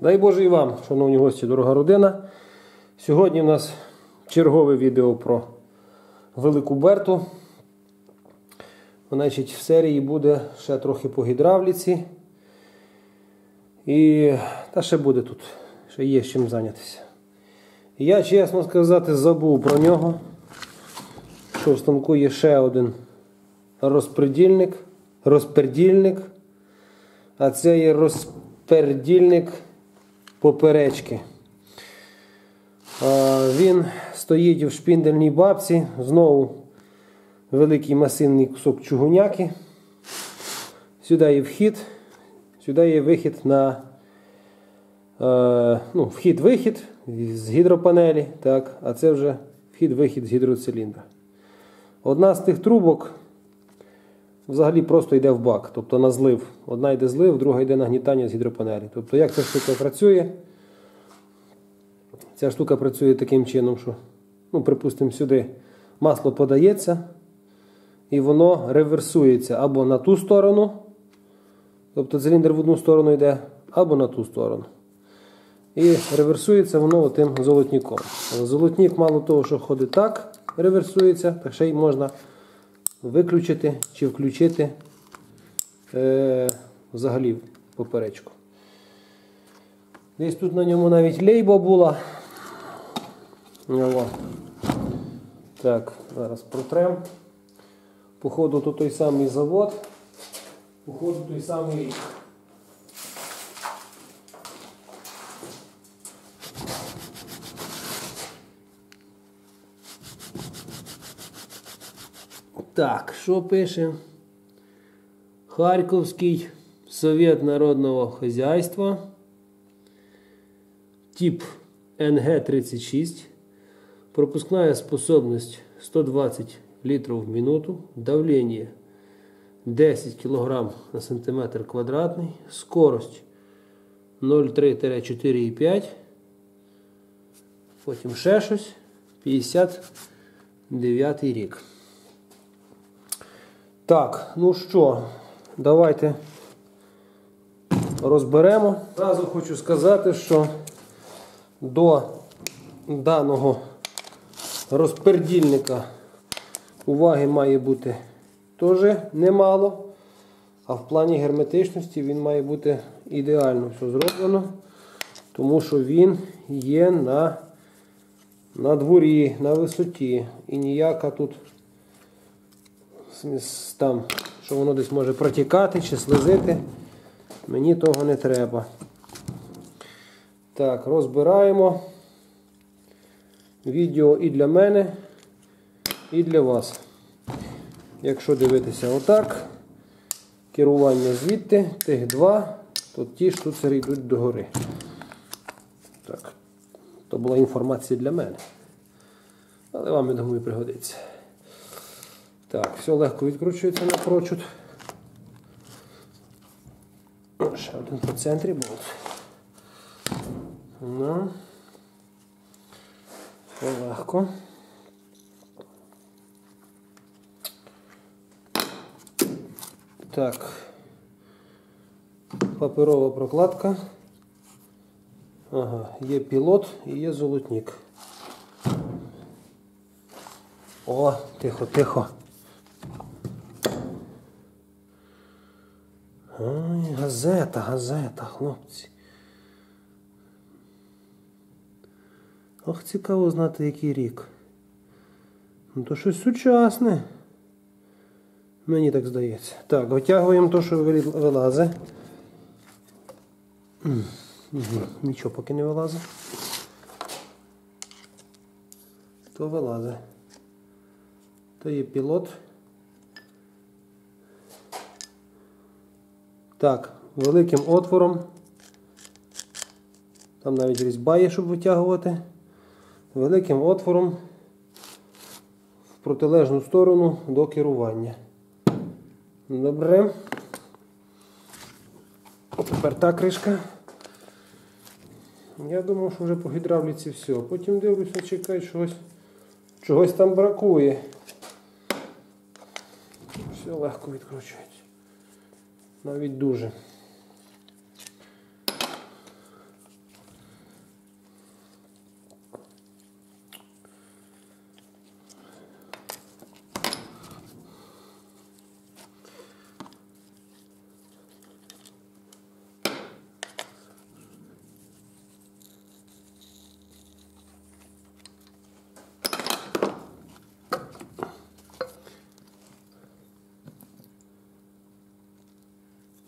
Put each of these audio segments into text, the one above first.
Дай Боже і вам, шановні гості, дорога родина. Сьогодні у нас чергове відео про велику Берту. Значить, в серії буде ще трохи по гідравліці. І та ще буде тут, ще є з чим зайнятися. Я, чесно сказати, забув про нього, що в станку є ще один розпредільник, розпредільник, а це є розпредільник поперечки. Він стоїть в шпіндельній бабці, знову великий масивний кусок чугуняки. Сюди є вхід, сюди є вихід на е, ну, вхід-вихід з гідропанелі, так, а це вже вхід-вихід з гідроциліндра. Одна з тих трубок взагалі просто йде в бак, тобто на злив. Одна йде злив, друга йде нагнітання з гідропанелі. Тобто, як ця штука працює? Ця штука працює таким чином, що, ну, припустимо, сюди масло подається, і воно реверсується або на ту сторону, тобто циліндр в одну сторону йде, або на ту сторону. І реверсується воно отим золотником. Але золотник, мало того, що ходить так, реверсується, так ще й можна виключити чи включити е, взагалі поперечку. Десь тут на ньому навіть лейба була. О. Так, зараз протрем. Походу, то той самий завод, походу той самий Так, що пише? Харьковский Совет народного хозяйства. Тип НГ-36. Пропускная способность 120 литров в минуту. Давление 10 кг на сантиметр квадратний. Скорость 0,3-4,5. Потім ще щось. 59 рік. Так, ну що, давайте розберемо. Зразу хочу сказати, що до даного розпердільника уваги має бути теж немало, а в плані герметичності він має бути ідеально все зроблено, тому що він є на, на дворі, на висоті і ніяка тут там, що воно десь може протікати чи слизити. Мені того не треба. Так, розбираємо відео і для мене, і для вас. Якщо дивитися отак, керування звідти, тих два, то ті штуцери йдуть догори. Так, то була інформація для мене. Але вам, я думаю, пригодиться. Так, все легко відкручується напрочуд. Ще один по центрі болт. Ну. Все легко. Так. Паперова прокладка. Ага, є пілот і є золотник. О, тихо, тихо. Ой, газета, газета, хлопці. Ох, цікаво знати, який рік. Ну то щось сучасне. Мені так здається. Так, витягуємо то, що вилазить. Нічого поки не вилазить. То вилазить. То є пілот. Так, великим отвором. Там навіть різьба є, щоб витягувати. Великим отвором в протилежну сторону до керування. Добре. Тепер та кришка. Я думав, що вже по гідравліці все. Потім дивлюся, чекай, чогось, чогось там бракує. Все легко відкручується. Навіть дуже.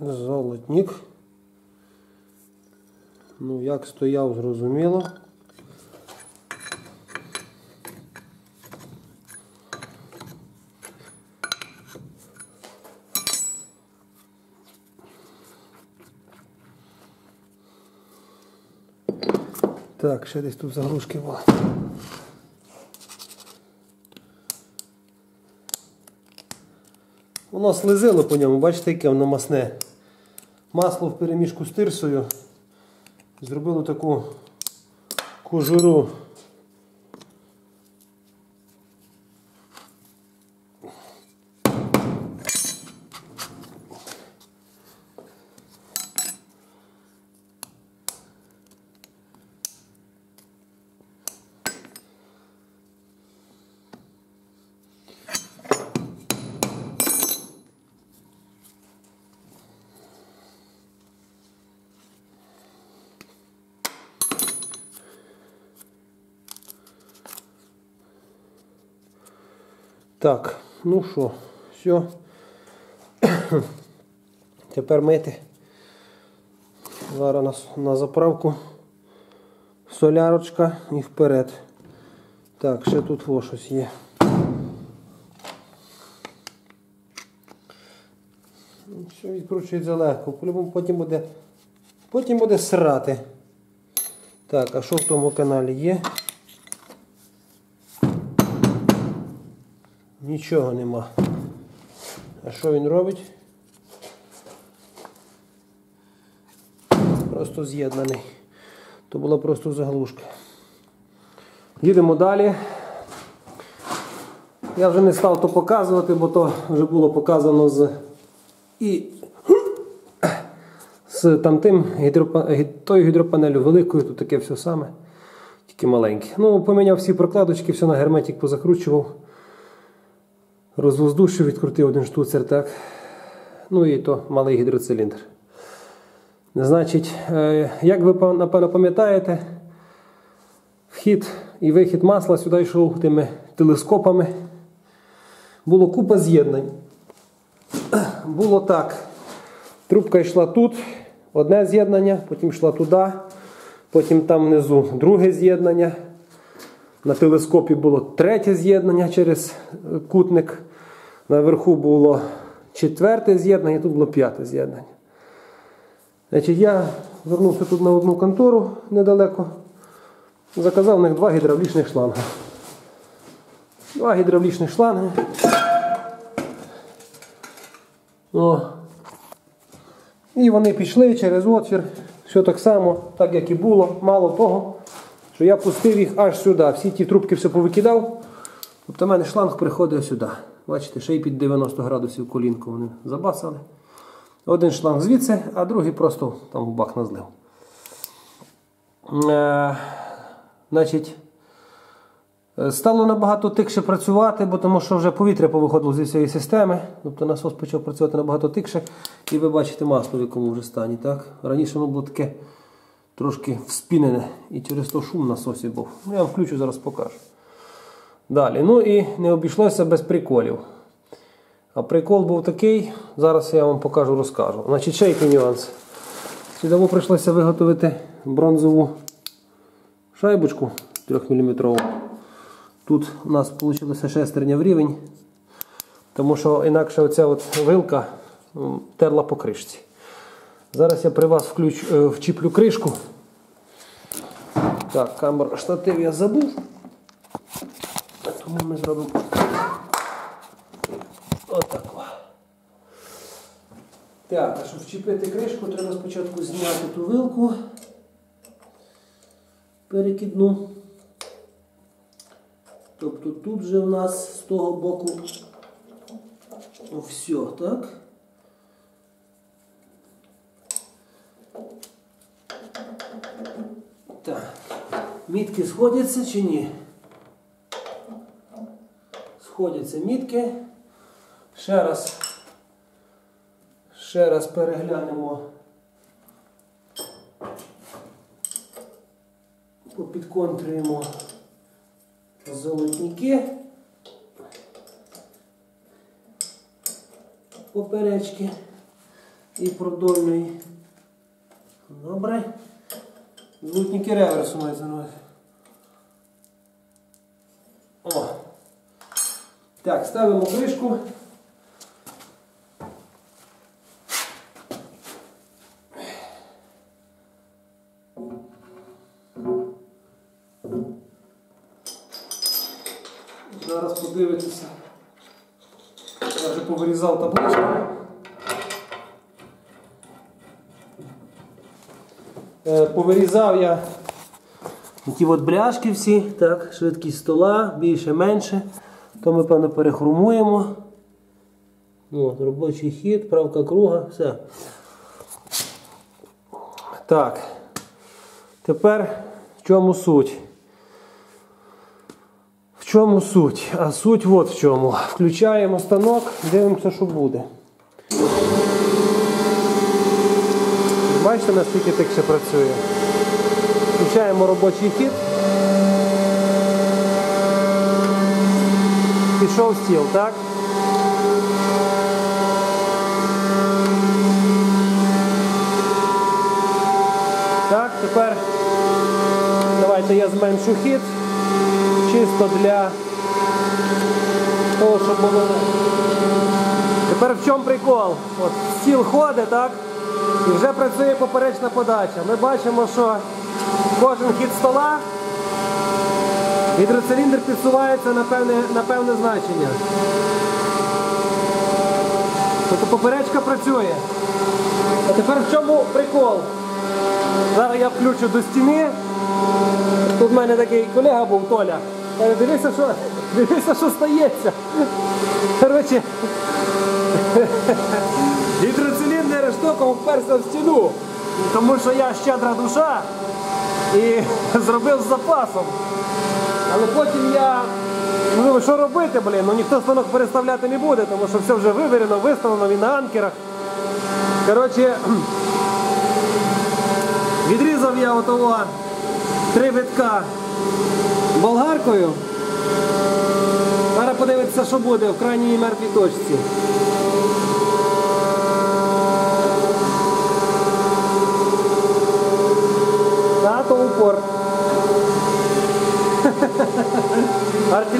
Золотник. Ну, як стояв, зрозуміло. Так, ще десь тут заглушки були. Воно слизило по ньому, бачите, яке воно масне. Масло в перемішку з тирсою. Зробило таку кожуру. Так, ну що, все. Тепер мити. Зараз на, на заправку солярочка і вперед. Так, ще тут во щось є. Ну, Все відкручується легко. По-любому потім буде, потім буде срати. Так, а що в тому каналі є? Нічого нема. А що він робить? Просто з'єднаний. То була просто заглушка. Їдемо далі. Я вже не став то показувати, бо то вже було показано з і з тамтим гідропа... тою гідропанелю великою, тут таке все саме, тільки маленьке. Ну, поміняв всі прокладочки, все на герметик позакручував. Розвоздушив, відкрутив один штуцер, так. Ну і то малий гідроциліндр. Значить, е, як ви напевно пам'ятаєте, вхід і вихід масла сюди йшов тими телескопами. Було купа з'єднань. Було так. Трубка йшла тут, одне з'єднання, потім йшла туди, потім там внизу друге з'єднання. На телескопі було третє з'єднання через кутник. Наверху було четверте з'єднання, тут було п'яте з'єднання. Значить, Я звернувся тут на одну контору недалеко. Заказав у них два гідравлічних шланги. Два гідравлічних шланги. О. І вони пішли через отвір. Все так само, так як і було. Мало того, що я пустив їх аж сюди. Всі ті трубки все повикидав. Тобто в мене шланг приходить сюди. Бачите, ще й під 90 градусів колінку вони забасали. Один шланг звідси, а другий просто там в бак назлив. Е, значить, Стало набагато тикше працювати, бо тому що вже повітря повиходило зі цієї системи. Тобто насос почав працювати набагато тикше. І ви бачите масло, в якому вже стані. так? Раніше воно було таке трошки вспінене і через то шум насосі був. Ну, Я вам включу, зараз покажу. Далі. Ну і не обійшлося без приколів. А прикол був такий, зараз я вам покажу, розкажу. Значить, ще який нюанс. Сюди прийшлося виготовити бронзову шайбочку 3-мм. Тут у нас вийшло шестерня в рівень, тому що інакше оця от вилка терла по кришці. Зараз я при вас включ, е, вчіплю кришку. Так, камер штатив я забув. Тому ми зробимо отак. Так, а щоб вчепити кришку, треба спочатку зняти ту вилку перекидну. Тобто тут же у нас з того боку все, так? Так, мітки сходяться чи ні? Сходяться мітки. Ще раз, ще раз переглянемо. Попідконтрюємо золотники, поперечки. і продольної. Добре. Злутники реверсу на увазі. О. Так, ставимо кришку. Зараз подивитися. Я вже повирізав табличку. Е, Повирізав я ті от бляшки всі, так, швидкість стола, більше, менше. То ми, певно, перехрумуємо. Ну, робочий хід, правка круга, все. Так. Тепер в чому суть? В чому суть? А суть от в чому. Включаємо станок, дивимося, що буде. Бачите, наскільки тихше працює. Включаємо робочий хід. Пішов стіл, так? Так, тепер давайте я зменшу хід чисто для того, щоб було. Тепер в чому прикол? От стіл ходить, так? І вже працює поперечна подача. Ми бачимо, що кожен хід стола гідроциліндр підсувається на певне, на певне значення. Тобто поперечка працює. А тепер в чому прикол? Зараз я включу до стіни. Тут в мене такий колега був Толя. Дивися, що, дивися, що стається. Коротше, гідроциліндр штоком вперся в стіну. Тому що я щедра душа і зробив з запасом. Але потім я ну, що робити, блін? Ну ніхто станок переставляти не буде, тому що все вже вивірено, виставлено, він на анкерах. Коротше, відрізав я отого три витка болгаркою. Зараз подивитися, що буде в крайній мертвій точці. Та, то упор.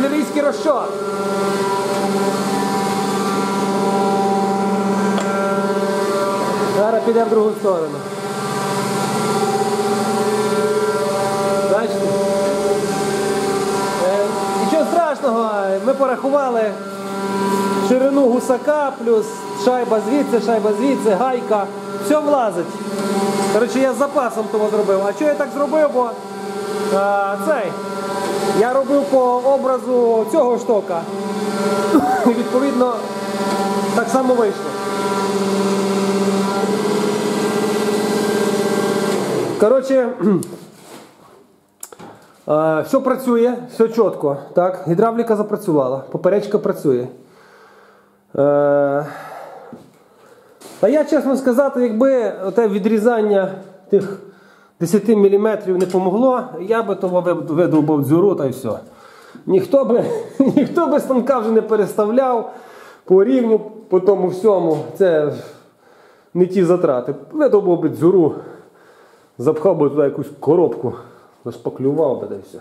Артилерійський розчот. Зараз піде в другу сторону. Бачите? Е, Нічого страшного, ми порахували ширину гусака, плюс шайба звідси, шайба звідси, гайка. Все влазить. Коротше, я з запасом того зробив. А чого я так зробив? Бо а, цей. Я робив по образу цього штока. І відповідно так само вийшло. Коротше, е, все працює, все чітко. Так? Гідравліка запрацювала, поперечка працює. Е, Та я, чесно сказати, якби те відрізання тих 10 мм не помогло, я би того видовбав дзюру та й все. Ніхто би, ніхто би станка вже не переставляв по рівню, по тому всьому. Це не ті затрати. Видовбав би дзюру, запхав би туди якусь коробку, зашпаклював би та й все.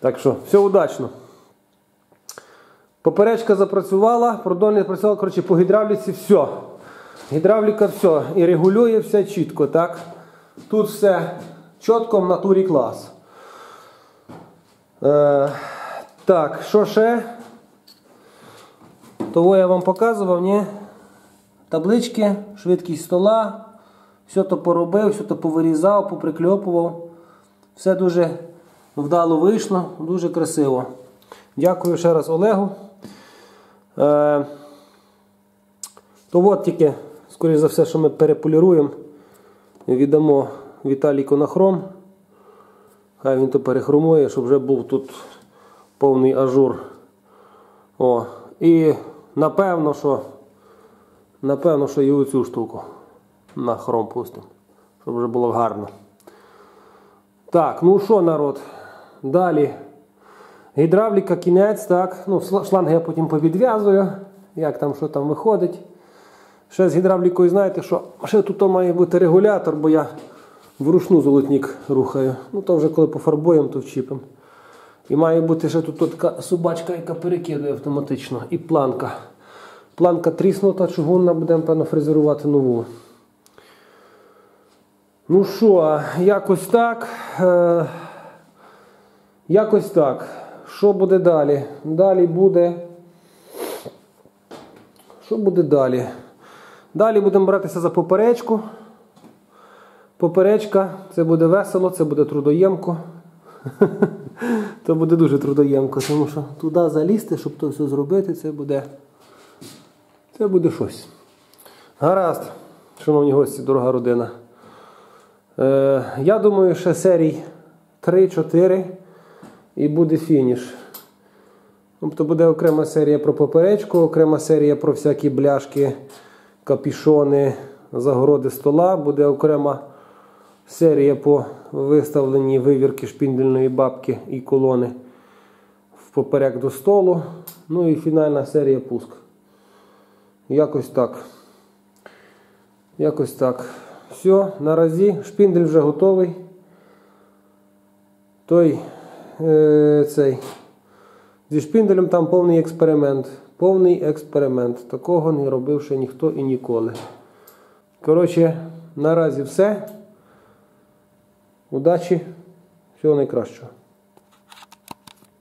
Так що, все удачно. Поперечка запрацювала, продольник працював, коротше, по гідравліці все. Гідравліка все. І регулює все чітко, так? Тут все чітко в натурі клас. Е, так, що ще? Того я вам показував, ні? Таблички, швидкість стола. Все то поробив, все то повирізав, поприкльопував. Все дуже вдало вийшло, дуже красиво. Дякую ще раз Олегу. Е, то от тільки, скоріш за все, що ми переполіруємо. Віддамо Віталіку на хром. Хай він то перехромує, щоб вже був тут повний ажур. О, І напевно, що напевно, що і оцю штуку на хром пустимо, щоб вже було гарно. Так, ну що, народ? Далі. Гідравліка, кінець, так. Ну, шланги я потім повідв'язую, як там, що там виходить. Ще з гідравлікою знаєте, що ще тут має бути регулятор, бо я вручну золотник рухаю. Ну то вже коли пофарбуємо, то вчіпимо. І має бути ще тут така собачка, яка перекидує автоматично. І планка. Планка тріснута, чугунна, будемо певно фрезерувати нову. Ну що, якось так. Е, якось так. Що буде далі? Далі буде. Що буде далі? Далі будемо братися за поперечку. Поперечка, це буде весело, це буде трудоємко. То буде дуже трудоємко, тому що туди залізти, щоб то все зробити, це буде. Це буде щось. Гаразд, шановні гості, дорога родина. Е, я думаю, ще серій 3-4 і буде фініш. Тобто буде окрема серія про поперечку, окрема серія про всякі бляшки, капішони, загороди стола, буде окрема серія по виставленні вивірки шпіндельної бабки і колони в поперек до столу. Ну і фінальна серія пуск. Якось так. Якось так. Все, наразі шпіндель вже готовий. Той е, цей. Зі шпінделем там повний експеримент. Повний експеримент. Такого не робив ще ніхто і ніколи. Коротше, наразі все. Удачі, всього найкращого.